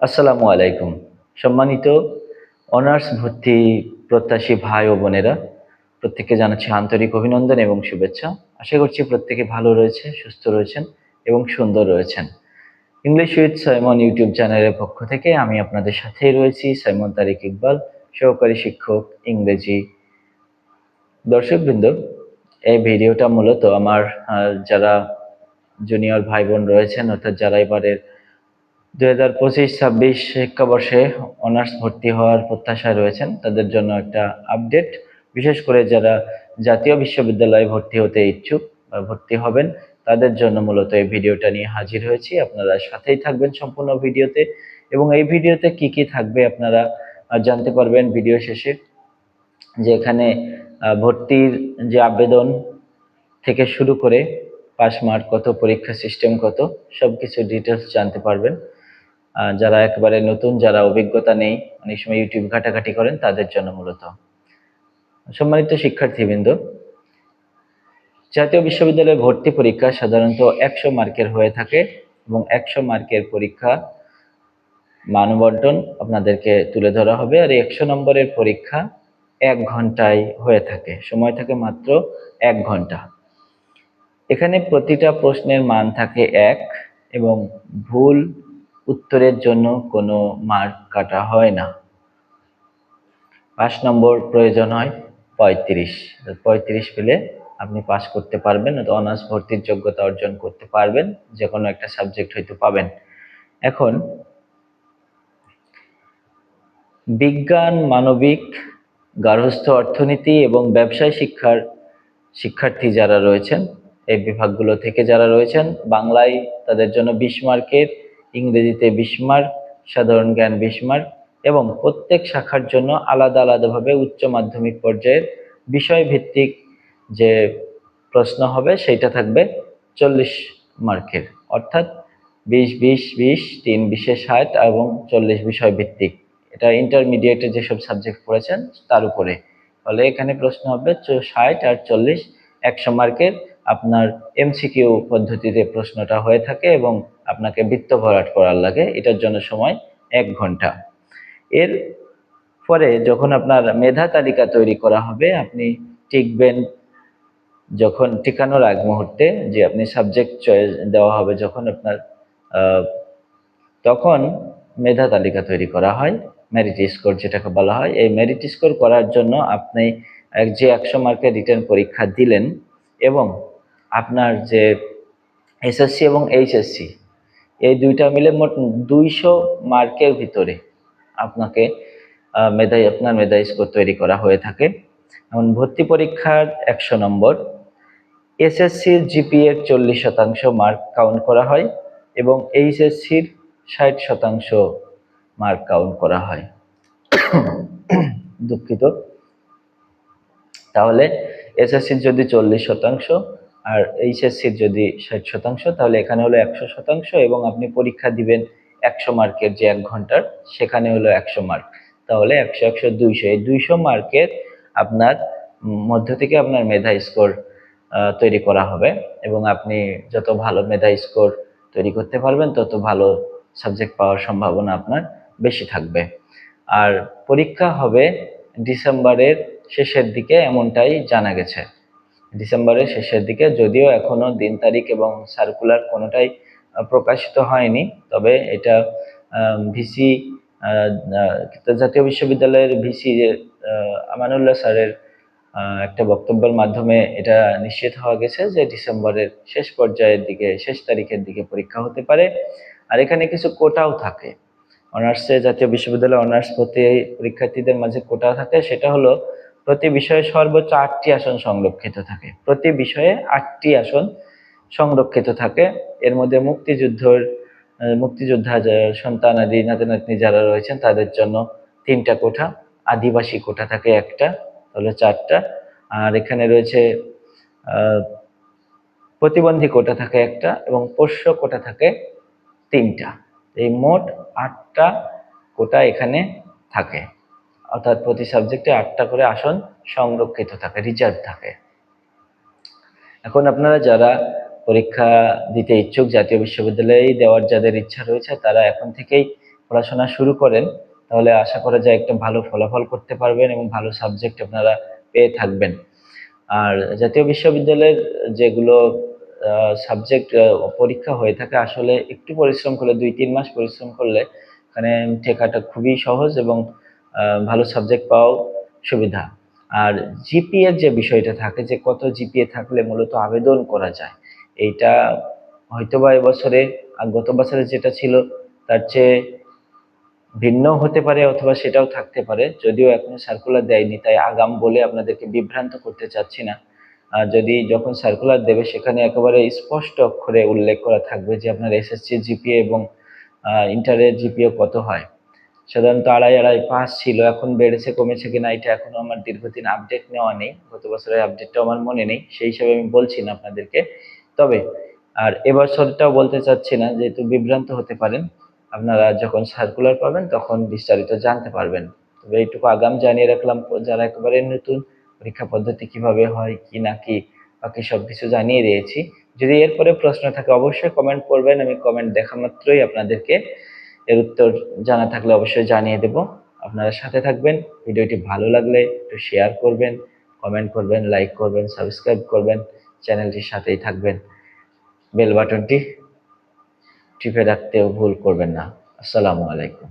আসসালামু আলাইকুম। সম্মানিত অনার্স ভর্তি প্রত্যাশী ভাই ও বোনেরা, প্রত্যেককে জানাচ্ছি আন্তরিক অভিনন্দন এবং শুভেচ্ছা। আশা করছি প্রত্যেকে ভালো রয়েছে, সুস্থ রয়েছেন এবং সুন্দর রয়েছেন। ইংলিশ উইথ সাইমন ইউটিউব চ্যানেলের পক্ষ থেকে আমি আপনাদের সাথেই রয়েছি সাইমন তারিক ইকবাল, সহকারী শিক্ষক, ইংরেজি দর্শকবৃন্দ। এই ভিডিওটা মূলত আমার যারা জুনিয়র ভাই বোন রয়েছেন, অর্থাৎ যারা এবারের দুই হাজার পঁচিশ, ছাব্বিশ শিক্ষাবর্ষে অনার্স ভর্তি হওয়ার প্রত্যাশায় রয়েছেন। তাদের জন্য একটা আপডেট। বিশেষ করে যারা জাতীয় বিশ্ববিদ্যালয়ে ভর্তি হতে ইচ্ছুক বা ভর্তি হবেন, তাদের জন্য মূলত এই ভিডিওটা নিয়ে হাজির হয়েছি। আপনারা সাথেই থাকবেন সম্পূর্ণ ভিডিওতে। এবং এই ভিডিওতে কি কি থাকবে আপনারা জানতে পারবেন ভিডিও শেষে। যে এখানে ভর্তির যে আবেদন থেকে শুরু করে পাস মার্ক কত, পরীক্ষা সিস্টেম কত সব কিছু ডিটেলস জানতে পারবেন। যারা একেবারে নতুন, যারা অভিজ্ঞতা নেই, অনেক সময় ইউটিউব ঘাটাঘাটি করেন, তাদের জন্য মূলত। সম্মানিত শিক্ষার্থীবৃন্দ, জাতীয় বিশ্ববিদ্যালয়ে ভর্তি পরীক্ষা সাধারণত একশো মার্কের হয়ে থাকে এবং একশো মার্কের পরীক্ষা মানবন্টন আপনাদেরকে তুলে ধরা হবে। আর একশো নম্বরের পরীক্ষা এক ঘন্টায় হয়ে থাকে, সময় থাকে মাত্র এক ঘণ্টা। এখানে প্রতিটা প্রশ্নের মান থাকে এক এবং ভুল উত্তরের জন্য কোনো মার্ক কাটা হয় না। পাঁচ নম্বর প্রয়োজন হয় পঁয়ত্রিশ। পঁয়ত্রিশ পেলে আপনি পাস করতে পারবেন অনার্স ভর্তির যোগ্যতা অর্জন করতে পারবেন যে কোনো একটা সাবজেক্ট হয়তো পাবেন। এখন বিজ্ঞান, মানবিক, গার্হস্থ্য অর্থনীতি এবং ব্যবসায় শিক্ষার শিক্ষার্থী যারা রয়েছেন, এই বিভাগগুলো থেকে যারা রয়েছেন, বাংলায় তাদের জন্য বিশ মার্কের ইংরেজিতে বিশ মার্ক সাধারণ জ্ঞান বিশ মার্ক এবং প্রত্যেক শাখার জন্য আলাদা আলাদাভাবে উচ্চ মাধ্যমিক পর্যায়ের বিষয়ভিত্তিক যে প্রশ্ন হবে সেইটা থাকবে চল্লিশ মার্কের, অর্থাৎ বিশ বিশ বিশ, তিন বিশে ষাট এবং চল্লিশ বিষয় ভিত্তিক এটা ইন্টারমিডিয়েটে যেসব সাবজেক্ট পড়েছেন তার উপরে। ফলে এখানে প্রশ্ন হবে ষাট আর চল্লিশ একশো মার্কের আপনার এমসিকিউ পদ্ধতিতে প্রশ্নটা হয়ে থাকে এবং আপনাকে বৃত্ত ভরাট করার লাগে। এটার জন্য সময় এক ঘণ্টা। এর পরে যখন আপনার মেধা তালিকা তৈরি করা হবে, আপনি টিকবেন যখন টিকানোর আগ মুহূর্তে যে আপনি সাবজেক্ট চয়েস দেওয়া হবে যখন আপনার তখন মেধা তালিকা তৈরি করা হয় মেরিট স্কোর যেটাকে বলা হয়। এই মেরিট স্কোর করার জন্য আপনি যে একশো মার্কের রিটার্ন পরীক্ষা দিলেন এবং আপনার যে এসএসসি এবং এইচএসসি এই দুইটা মিলে মোট দুইশো মার্কের ভিতরে আপনাকে মেধাই, আপনার মেধা স্কোর তৈরি করা হয়ে থাকে। এখন ভর্তি পরীক্ষার একশো নম্বর এসএসসির জিপিএর চল্লিশ শতাংশ মার্ক কাউন্ট করা হয় এবং এইচএসসির ষাট শতাংশ মার্ক কাউন্ট করা হয়। দুঃখিত। তাহলে এসএসসির যদি চল্লিশ শতাংশ আর এইচএসসির যদি ষাট শতাংশ, তাহলে এখানে হলো একশো শতাংশ এবং আপনি পরীক্ষা দিবেন একশো মার্কের যে এক ঘণ্টার, সেখানে হলো একশো মার্ক। তাহলে একশো একশো, দুইশো। এই দুইশো মার্কের আপনার মধ্য থেকে আপনার মেধা স্কোর তৈরি করা হবে এবং আপনি যত ভালো মেধা স্কোর তৈরি করতে পারবেন, তত ভালো সাবজেক্ট পাওয়ার সম্ভাবনা আপনার বেশি থাকবে। আর পরীক্ষা হবে ডিসেম্বরের শেষের দিকে, এমনটাই জানা গেছে। ডিসেম্বরের শেষের দিকে, যদিও এখনও দিন তারিখ এবং সার্কুলার কোনোটাই প্রকাশিত হয়নি, তবে এটা ভিসি জাতীয় বিশ্ববিদ্যালয়ের ভিসি যে আমানুল্লাহ স্যারের একটা বক্তব্যের মাধ্যমে এটা নিশ্চিত হওয়া গেছে যে ডিসেম্বরের শেষ পর্যায়ের দিকে, শেষ তারিখের দিকে পরীক্ষা হতে পারে। আর এখানে কিছু কোটাও থাকে। অনার্সে জাতীয় বিশ্ববিদ্যালয়ে অনার্স ভর্তি পরীক্ষার্থীদের মাঝে কোটা থাকে। সেটা হলো প্রতি বিষয়ে সর্বোচ্চ আটটি আসন সংরক্ষিত থাকে। প্রতি বিষয়ে আটটি আসন সংরক্ষিত থাকে। এর মধ্যে মুক্তিযুদ্ধর মুক্তিযোদ্ধা সন্তান আদি নাতি নাতনি যারা রয়েছেন, তাদের জন্য তিনটা কোঠা, আদিবাসী কোঠা থাকে একটা, তাহলে চারটা। আর এখানে রয়েছে প্রতিবন্ধী কোটা থাকে একটা এবং পোষ্য কোটা থাকে তিনটা। এই মোট আটটা কোটা এখানে থাকে। অর্থাৎ প্রতি সাবজেক্টে আটটা করে আসন সংরক্ষিত থাকে রিজার্ভ থাকে। এখন আপনারা যারা পরীক্ষা দিতে ইচ্ছুক জাতীয় বিশ্ববিদ্যালয়ে দেওয়ার যাদের ইচ্ছা রয়েছে, তারা এখন থেকেই পড়াশোনা শুরু করেন। তাহলে আশা করা যায় একটা ভালো ফলাফল করতে পারবেন এবং ভালো সাবজেক্ট আপনারা পেয়ে থাকবেন। আর জাতীয় বিশ্ববিদ্যালয়ের যেগুলো সাবজেক্ট পরীক্ষা হয়ে থাকে, আসলে একটু পরিশ্রম করলে দুই তিন মাস পরিশ্রম করলে, এখানে ঠেকাটা খুবই সহজ এবং ভালো সাবজেক্ট পাওয়াও সুবিধা। আর জিপিএর যে বিষয়টা থাকে, যে কত জিপিএ থাকলে মূলত আবেদন করা যায়, এইটা হয়তোবা এবছরে আর গত বছরে যেটা ছিল, তার চেয়ে ভিন্ন হতে পারে অথবা সেটাও থাকতে পারে, যদিও এখনও সার্কুলার দেয়নি, তাই আগাম বলে আপনাদেরকে বিভ্রান্ত করতে চাচ্ছি না। আর যদি যখন সার্কুলার দেবে, সেখানে একেবারে স্পষ্ট অক্ষরে উল্লেখ করা থাকবে যে আপনার এসএসসি জিপিএ এবং ইন্টারের জিপিএ কত হয়। সাধারণত আড়াই আড়াই পাঁচ ছিল, এখন বেড়েছে, কমেছে কিনা এটা এখনও আমার দীর্ঘদিন আপডেট নেওয়া নেই, গত বছরের আপডেটটাও আমার মনে নেই, সেই হিসাবে আমি বলছি না আপনাদেরকে। তবে, আর এবছরটাও বলতে চাচ্ছি না, যেহেতু বিভ্রান্ত হতে পারেন, আপনারা যখন সার্কুলার পাবেন তখন বিস্তারিত জানতে পারবেন। তবে এইটুকু আগাম জানিয়ে রাখলাম, যারা একেবারে নতুন, পরীক্ষা পদ্ধতি কীভাবে হয়, কি না কি, বাকি সব কিছু জানিয়ে দিয়েছি। যদি এরপরে প্রশ্ন থাকে, অবশ্যই কমেন্ট করবেন, আমি কমেন্ট দেখা মাত্রই আপনাদেরকে এর উত্তর জানা থাকলে অবশ্যই জানিয়ে দেব। আপনারা সাথে থাকবেন, ভিডিওটি ভালো লাগলে একটু শেয়ার করবেন কমেন্ট করবেন লাইক করবেন সাবস্ক্রাইব করবেন, চ্যানেলটির সাথেই থাকবেন। বেল বাটনটি টিপে রাখতেও ভুল করবেন না। আসসালামু আলাইকুম।